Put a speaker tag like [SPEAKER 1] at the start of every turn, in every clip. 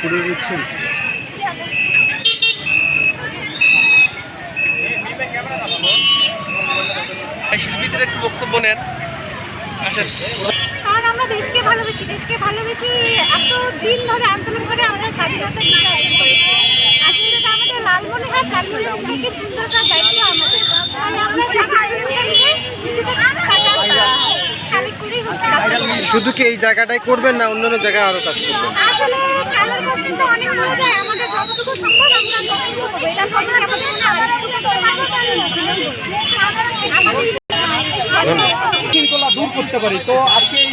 [SPEAKER 1] পুরো শিল্পীদের একটু বক্তব্য নেন আসেন
[SPEAKER 2] কারণ আমরা দেশকে ভালোবাসি, দেশকে ভালোবেসি এত দিন ধরে আন্দোলন করে আমাদের স্বাধীনতা করেছি। আর আমাদের লালমনিরহাট লালমনিরহাটকে সুন্দর করার দায়িত্ব আমাদের তাহলে আমরা স্বাধীনতা নিয়ে নিজেদের কালেক্ট করেই হচ্ছে কাজ করব।
[SPEAKER 1] শুধু কি এই জায়গাটাই করবেন না অন্যান্য জায়গায় আরও কাজ করবেন
[SPEAKER 3] দূর করতে পারি তো আজকে এই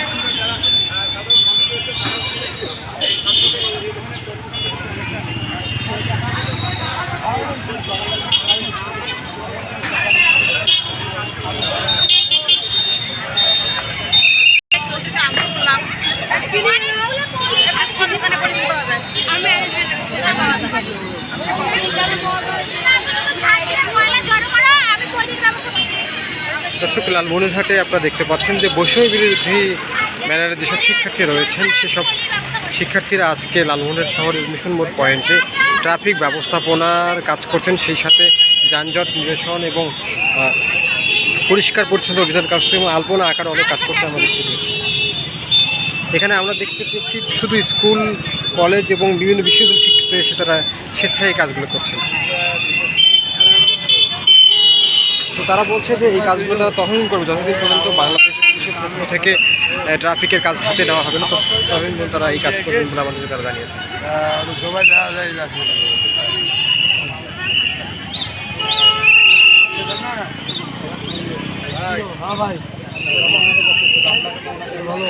[SPEAKER 1] দর্শক, লালমনিরহাটে আপনারা দেখতে পাচ্ছেন যে বৈষম্য বিরোধী ব্যানারে যেসব শিক্ষার্থী রয়েছেন, সেসব শিক্ষার্থীরা আজকে লালমনিরহাট শহরের মিশন মোড় পয়েন্টে ট্রাফিক ব্যবস্থাপনার কাজ করছেন। সেই সাথে যানজট নিরসন এবং পরিষ্কার পরিচ্ছন্ন অভিযান কার্যক্রম এবং আলপনা আকারে অনেক কাজ করতে পেয়েছি এখানে আমরা দেখতে পেয়েছি শুধু স্কুল, কলেজ এবং বিভিন্ন বিশ্ববিদ্যালয় শিক্ষিত এসে তারা স্বেচ্ছায় কাজগুলো করছেন। তো তারা বলছে যে এই কাজগুলো তারা তহবিল করবে, যতদিন পর্যন্ত বাংলাদেশ পুলিশের পক্ষ থেকে ট্রাফিকের কাজ হাতে নেওয়া হবে না ততদিন পর্যন্ত তারা এই কাজ করবেন বলে আমাদেরকে তারা জানিয়েছে।
[SPEAKER 3] হ্যাঁ ভালো